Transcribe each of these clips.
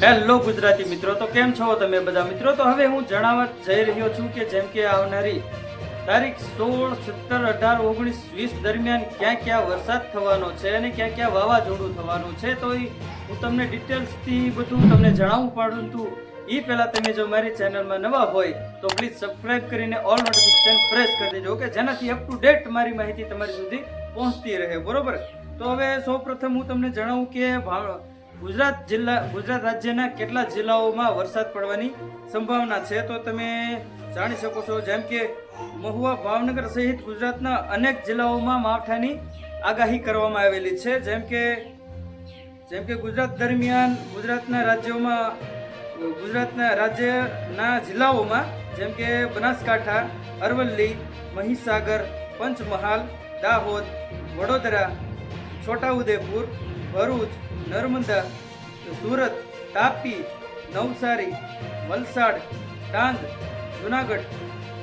Hello Gujarati મિત્રો, તો કેમ છો તમે બધા? મિત્રો, તો હવે હું જણાવવા જઈ રહ્યો છું કે જેમ કે આવનારી તારીખ સોળ, સત્તર, અઢાર, ઓગણીસ, વીસ દરમિયાન ક્યાં ક્યાં વરસાદ થવાનો છે અને ક્યાં ક્યાં વાવાઝોડું થવાનું છે, તો હું તમને ડિટેલ્સથી બધું તમને જણાવું પરંતુ એ પહેલાં તમે જો મારી ચેનલમાં નવા હોય, તો પ્લીઝ સબસ્ક્રાઇબ કરીને ઓલ નોટિફિકેશન પ્રેસ કરી દેજો કે જેનાથી અપ ટુ ડેટ મારી માહિતી તમારી સુધી પહોંચતી રહે, બરોબર? તો હવે સૌપ્રથમ હું તમને જણાવું કે ગુજરાત જિલ્લા, ગુજરાત રાજ્યના કેટલા જિલ્લાઓમાં વરસાદ પડવાની સંભાવના છે? તો તમે જાણી શકો છો, જેમ કે મહુવા ભાવનગર સહિત ગુજરાતના અનેક જિલ્લાઓમાં માવઠાની આગાહી કરવામાં આવેલી છે. જેમ કે જેમ કે ગુજરાત દરમિયાન ગુજરાતના રાજ્યોમાં, ગુજરાતના રાજ્યના જિલ્લાઓમાં જેમ કે બનાસકાંઠા, અરવલ્લી, મહીસાગર, પંચમહાલ, દાહોદ, વડોદરા, છોટાઉદેપુર ભરૂચ, નર્મદા, સુરત, તાપી, નવસારી, વલસાડ, ડાંગ, જુનાગઢ,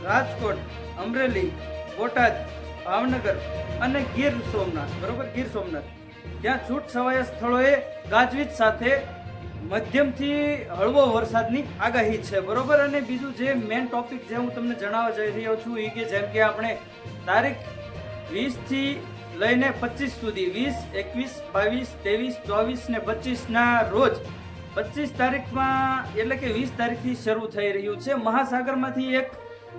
રાજકોટ, અમરેલી, બોટાદ, ભાવનગર અને ગીર સોમનાથ. બરોબર? ગીર સોમનાથ. ત્યાં છૂટ છવાયા સ્થળોએ ગાજવીજ સાથે મધ્યમથી હળવો વરસાદની આગાહી છે. બરોબર? અને બીજું જે મેન ટોપિક જે હું તમને જણાવવા જઈ રહ્યો છું એ કે જેમ કે આપણે તારીખ વીસથી લઈને પચીસ સુધી, વીસ, એકવીસ, બાવીસ, ત્રેવીસ, ચોવીસ ને પચીસના રોજ પચીસ તારીખમાં એટલે કે વીસ તારીખથી શરૂ થઈ રહ્યું છે. મહાસાગરમાંથી એક,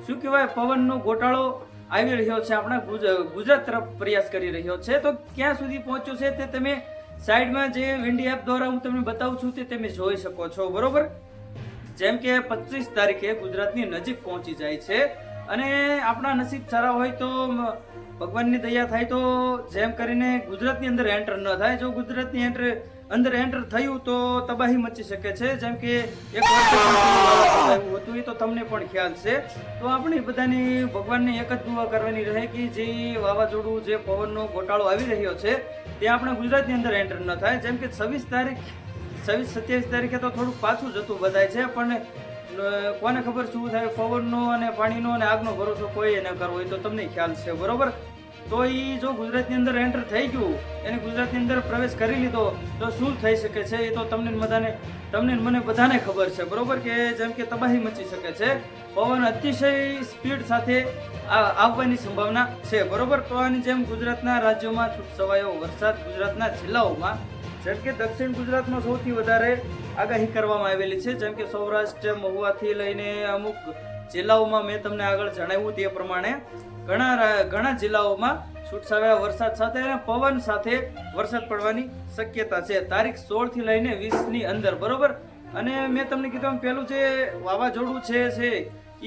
શું કહેવાય, પવનનો ગોટાળો આવી રહ્યો છે. આપણા ગુજ- ગુજરાત તરફ પ્રયાસ કરી રહ્યો છે. તો ક્યાં સુધી પહોંચ્યો છે તે તમે સાઈડમાં જે વિન્ડી એપ દ્વારા હું તમને બતાવું છું તે તમે જોઈ શકો છો. બરોબર? જેમ કે પચીસ તારીખે ગુજરાતની નજીક પહોંચી જાય છે. અને આપણા નસીબ સારા હોય તો ભગવાનની દયા થાય તો જેમ કરીને ગુજરાતની અંદર એન્ટર ન થાય. જો ગુજરાતની એન્ટર અંદર એન્ટર થયું તો તબાહી મચી શકે છે. જેમ કે એક હતું, એ તો તમને પણ ખ્યાલ છે. તો આપણે બધાની, ભગવાનને એક જ દુઆ કરવાની રહે કે જે વાવાઝોડું, જે પવનનો ગોટાળો આવી રહ્યો છે, તે આપણે ગુજરાતની અંદર એન્ટર ન થાય. જેમ કે છવ્વીસ તારીખ, છવ્વીસ સત્યાવીસ તારીખે તો થોડુંક પાછું જતું બધાય છે, પણ અ, કોને ખબર શું થાય પવનનો અને પાણીનો અને આગનો ભરોસો કોઈ એને કરવો એ તો તમને ખ્યાલ છે બરોબર? તો એ જો ગુજરાતની અંદર એન્ટર થઈ ગયું એને ગુજરાતની અંદર પ્રવેશ કરી લીધો તો શું થઈ શકે છે એ તો તમને બધાને તમને મને બધાને ખબર છે બરોબર? કે જેમ કે તબાહી મચી શકે છે પવન અતિશય સ્પીડ સાથે આવવાની સંભાવના છે બરોબર? તો આની જેમ ગુજરાતના રાજ્યોમાં છૂટછવાયો વરસાદ ગુજરાતના જિલ્લાઓમાં જેમ કે દક્ષિણ ગુજરાતમાં સૌથી વધારે આગાહી કરવામાં આવેલી છે, જેમ કે સૌરાષ્ટ્ર, મહુવાથી લઈને અમુક જિલ્લાઓમાં મેં તમને આગળ જણાવ્યું તે પ્રમાણે ઘણા ઘણા જિલ્લાઓમાં છૂટછાયા વરસાદ સાથે અને પવન સાથે વરસાદ પડવાની શક્યતા છે. તારીખ સોળથી લઈને વીસની અંદર, બરોબર? અને મેં તમને કીધું પેલું જે વાવાઝોડું છે છે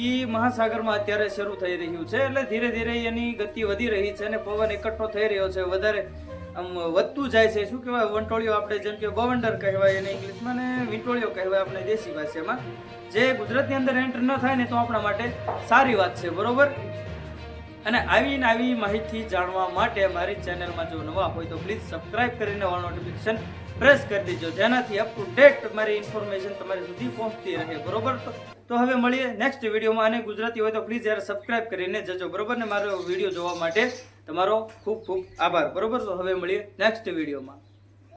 એ મહાસાગરમાં અત્યારે શરૂ થઈ રહ્યું છે, એટલે ધીરે ધીરે એની ગતિ વધી રહી છે અને પવન એકઠો થઈ રહ્યો છે. વધારે આમ વધતું જાય છે, શું કહેવાય વંટોળિયો આપણે જેમ કે બવંડર કહેવાય એને ઇંગ્લિશમાં ને વીંટોળીઓ કહેવાય આપણે દેશી ભાષામાં. જે ગુજરાતની અંદર એન્ટર ન થાય ને તો આપણા માટે સારી વાત છે, બરોબર? અને આવી આવી માહિતી જાણવા માટે મારી ચેનલમાં જો નવા હોય તો પ્લીઝ સબસ્ક્રાઇબ કરીને ઓલ નોટિફિકેશન પ્રેસ કરી દેજો, જેનાથી અપ ટુ ડેટ મારી ઇન્ફોર્મેશન તમારી સુધી પહોંચતી રહે, બરોબર? તો તો હવે મળીએ નેક્સ્ટ વિડીયોમાં. અને ગુજરાતી હોય તો પ્લીઝ યાર સબસ્ક્રાઈબ કરીને જજો, બરોબર? ને મારો વીડિયો જોવા માટે તમારો ખૂબ ખૂબ આભાર. બરોબર? તો હવે મળીએ નેક્સ્ટ વિડીયોમાં.